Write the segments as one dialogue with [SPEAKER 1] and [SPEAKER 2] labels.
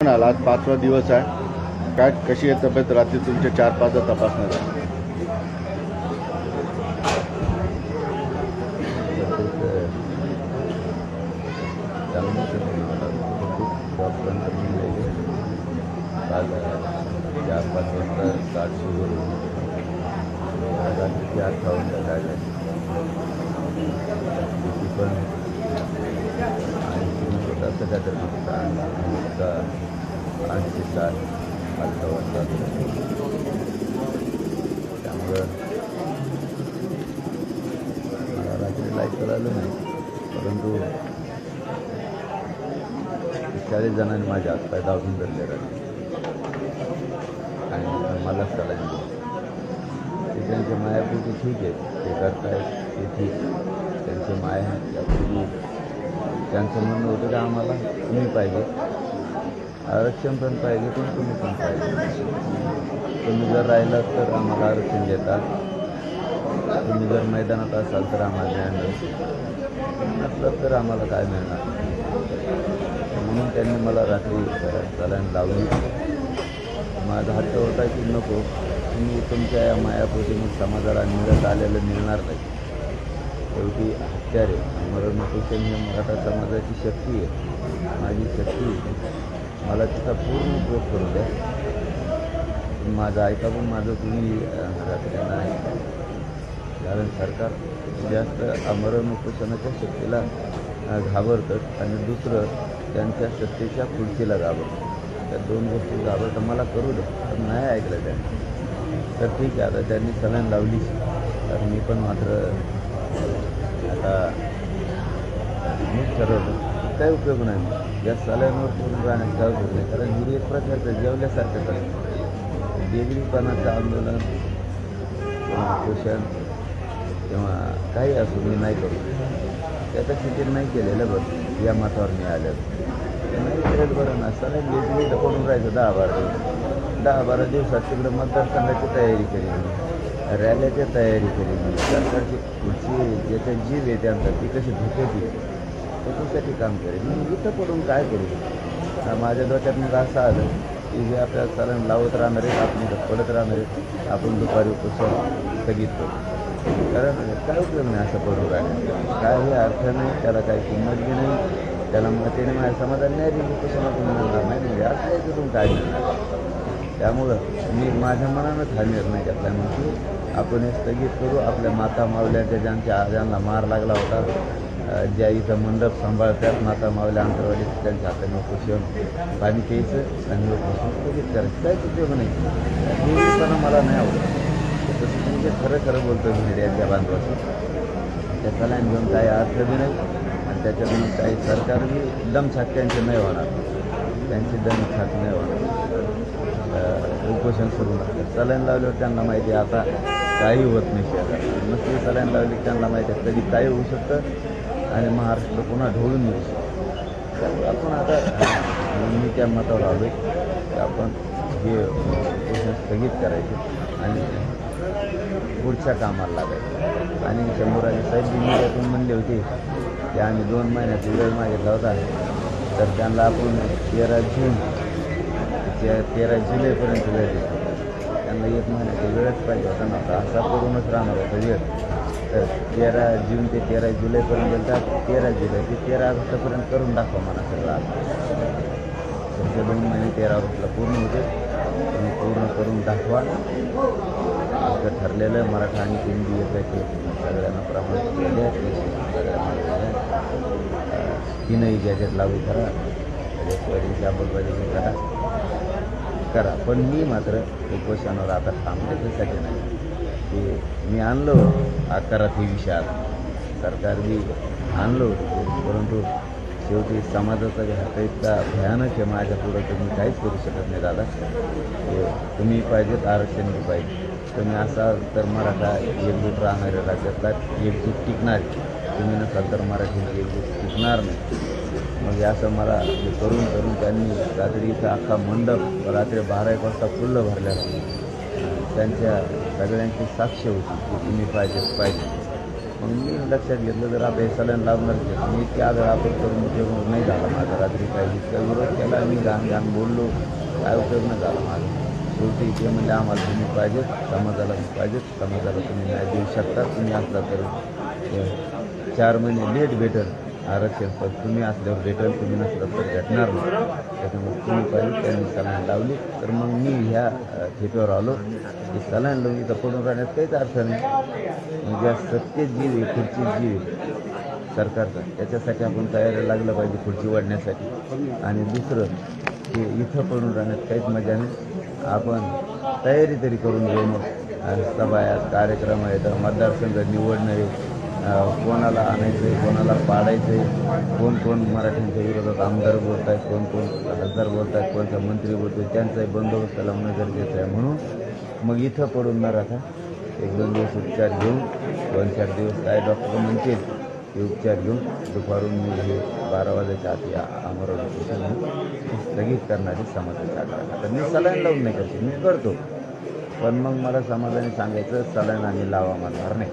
[SPEAKER 1] म्हणाल आज पाचवा दिवस आहे. काय कशी आहे तब्येत? रात्री तुमच्या चार पाच तपासणार आहे
[SPEAKER 2] काल चार पाच वाजता स्टार्ट सुरू रात्रीची अठरा वाजता काय पण आणि तुम्ही होता काय तर आणि आठ ते सात त्यामुळं मला रात्री लाइट आलं नाही परंतु चाळीस जणांनी माझ्या हातपाय दाबून धरले राहिले आणि मलाच सलाईन दिली ते त्यांच्या मायापोटी ठीक आहे ते करतायत ते ठीक त्यांचे माया त्यापूर्वी त्यांचं म्हणणं होतं की आम्हाला? तुम्ही पाहिजे. आरक्षण पण पाहिजे पण तुम्ही पण पाहिजे. तुम्ही जर राहिलात तर आम्हाला आरक्षण देतात तुम्ही जर मैदानात असाल तर आम्हाला न्याय मिळेल नसलं तर आम्हाला काय मिळणार? म्हणून त्यांनी मला रात्री चालायला लावली. माझा हट्ट होता की नको तुम्ही तुमच्या या मायापोटी समाजाला मिळत आलेलं मिळणार नाही. शेवटी हत्यारे मरणोपेक्षा हे मराठा समाजाची शक्ती आहे. माझी शक्ती आहे. मला तिचा पूर्ण उपयोग करू द्या. माझं ऐका पण माझं तुम्ही अं, ऐका. कारण सरकार जास्त आमरण उपोषणाच्या शक्तीला घाबरतं आणि दुसरं त्यांच्या सत्तेच्या खुर्चीला घाबरतं. त्या दोन गोष्टी घाबरतं मला करू द्या पण नाही ऐकलं त्यांनी. तर ठीक आहे आता त्यांनी सलाईन लावली तर मी पण मात्र आता मीच ठरवलं काही उपयोग नाही या सलाईनवर पूर्ण जाण्यास काय उपयोग नाही? कारण हिरी एक प्रकारचं जेवल्यासारखं आहे वेगळीपणाचं आंदोलन किंवा पोषण किंवा काही असू मी नाही करू त्याच्या स्थितीत नाही केलेलं बरं या मतावर मी आलं नाही केलेलं बरं ना. सगळ्या वेगळी पडून राहायचं दहा बारा दिवस. दहा बारा दिवसात तिकडं मतदारसंघाची तयारी केली मी. रॅल्याची तयारी केली मी. सरकारची पुढची ज्याच्या जीव आहे त्यांचा ती कशी धोक्याची त्याच्यासाठी काम करेल? मी इथं पडून काय करू? माझ्या डोक्यात मग असं आलं. की हे आपल्याला चालण लावत राहणार आहेत आपण इथं पडत राहणार आहेत. आपण दुपारी उपोषण स्थगित करू. कारण काय उपयोग नाही असं पडून राहण्यात? काही अर्थ नाही त्याला काही किंमत बी नाही त्याला मग त्याने माझ्या समाधान नाही दिली मिळणार नाही. म्हणजे असं तिथून काय मिळणार त्यामुळं मी माझ्या मनानंच हा निर्णय घेतला. म्हणजे आपण हे स्थगित करू. आपल्या माता मावल्याच्या ज्यांच्या ज्यांना मार लागला होता ज्या इथं मंडप सांभाळतात माता मावल्या अंतरवाडी त्यांच्या हाताने उपोषण पाणी प्यायचं आणि उपोषण स्थगित करायचं काहीच उपयोग नाही. हे लोकांना मला नाही आवडत. तसं म्हणजे खरं खरं बोलतो मी मीडियाच्या बांधवाचं त्या सलाईन घेऊन काही अर्थ बी नाही आणि त्याच्यातून काही सरकार बी दमछाक त्यांचे नाही होणार. त्यांची दमछाक नाही होणार. उपोषण सुरू नसतं सलाईन लावल्यावर त्यांना माहिती आहे आता काही होत नाही शहरात नसली सलाईन लावली त्यांना माहिती आहे कधी काही होऊ शकतं आणि महाराष्ट्र पुन्हा ढवळून येऊ शकतं. त्यामुळे आपण आता मी त्या मतावर आलो की आपण हे उपोषण स्थगित करायचे आणि पुढच्या कामाला लागायचं. आणि शंभराजी साहेब मीडियातून म्हणले होते की आम्ही दोन महिन्याचा वेळ मागितला होता तर त्यांना आपण तेरा जून ते तेरा जुलैपर्यंत वेळ देतो. त्यांना एक महिन्याचा वेळच पाहिजे होता नव्हता असा करूनच राहणार होता वेळ तर तेरा जून ते तेरा जुलैपर्यंत गेलता तेरा जुलै ते तेरा ऑगस्टपर्यंत करून दाखवा मला सगळं आता. तुमचे दोन महिने तेरा ऑगस्टला पूर्ण होते तुम्ही पूर्ण करून दाखवा. असं ठरलेलं मराठा आणि हिंदी याच्याचे सगळ्यांना प्रमाण केले. सगळ्यांना तीनही गॅजेट लागू करा. रेसवाडीची अंमलबजावणी करा. करा. पण मी मात्र उपोषणावर आता थांबले त्यासाठी नाही. की मी आणलो आकारात हे विषय सरकार मी आणलो परंतु शेवटी समाजाचा जे हात इतका भयानक आहे माझ्या पुढं तुम्ही काहीच करू शकत नाही दादा. तुम्ही पाहिजेत आरक्षण पाहिजे. तुम्ही असाल तर मराठा एकजूट राहणाऱ्या राज्यातला एकजूट टिकणार. तुम्ही नसाल तर मराठी एकजूट टिकणार नाही. मग असं मला हे करून करून त्यांनी रात्री इथं अख्खा मंडप रात्री बारा एक वाजता फुल्लं भरल्या त्यांच्या सगळ्यांची साक्ष होती की तुम्ही पाहिजे पाहिजे. मग मी लक्षात घेतलं जर आता हे सलाईन लावणार मी त्या आदळ आपण करून जेवण नाही झाला माझा. रात्री पाहिजे इतका विरोध केला मी घाण घाण बोललो. काय उपयोग नाही झाला माझा. शेवटी ते म्हणजे आम्हाला तुम्ही पाहिजेत समाजाला पाहिजेत. समाजाला तुम्ही न्याय देऊ शकता तुम्ही असला तर चार महिने लेट भेटेल. आरक्षण पण तुम्ही असल्यावर भेटेल तुम्ही नसलं तर भेटणार नाही. त्याच्यामुळे तुम्ही पाहिजे त्यांनी सलाईन लावली. तर मग मी ह्या थेटवर आलो. की सलाईन लावून इथं पडून राहण्यात काहीच अर्थ नाही. म्हणजे सत्य जीव आहे खुर्ची जीव आहे सरकारचा. त्याच्यासाठी आपण तयारी लागलं पाहिजे खुर्ची वाढण्यासाठी आणि दुसरं की इथं पडून राहण्यात काहीच मजा नाही. आपण तयारी तरी करून घेऊ मग. सभा आहेत कार्यक्रम आहेत मतदारसंघ निवडणं आहे. कोणाला आणायचं आहे कोणाला पाडायचं आहे कोण कोण मराठ्यांच्या विरोधात आमदार बोलत आहेत कोण कोण खासदार बोलत आहेत कोणता मंत्री बोलतो त्यांचाही बंदोबस्त लावणं गरजेचं आहे म्हणून मग इथं पडून न राहता. एक दोन दिवस उपचार घेऊन दोन चार दिवस काय डॉक्टर म्हणतील ते उपचार घेऊन दुपारून मी हे बारा वाजायच्या आत या अमरावती स्टेशन स्थगित करणारी समाजाची आग्रह आता मी सलाईन लावून नाही करतो मी करतो. पण मग मला समाजाने सांगायचं सलाईन आम्ही लावा म्हणणार नाही.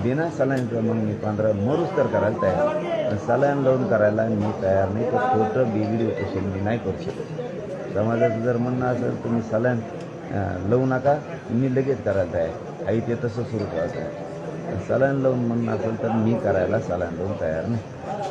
[SPEAKER 2] बिना सलाईनचं मग मी पंधरा मरूच तर करायला तयार आहे. पण सलाईन लावून करायला मी तयार नाही तर खोटं बिगडी उपोषण मी नाही करू शकत समाजाचं जर म्हणणं असेल तुम्ही सलाईन लावू नका मी लगेच करायला तयार आहे. आई ते तसं सुरू करायचं आहे सलाईन लावून म्हणणं असेल तर मी करायला सलाईन लावून तयार नाही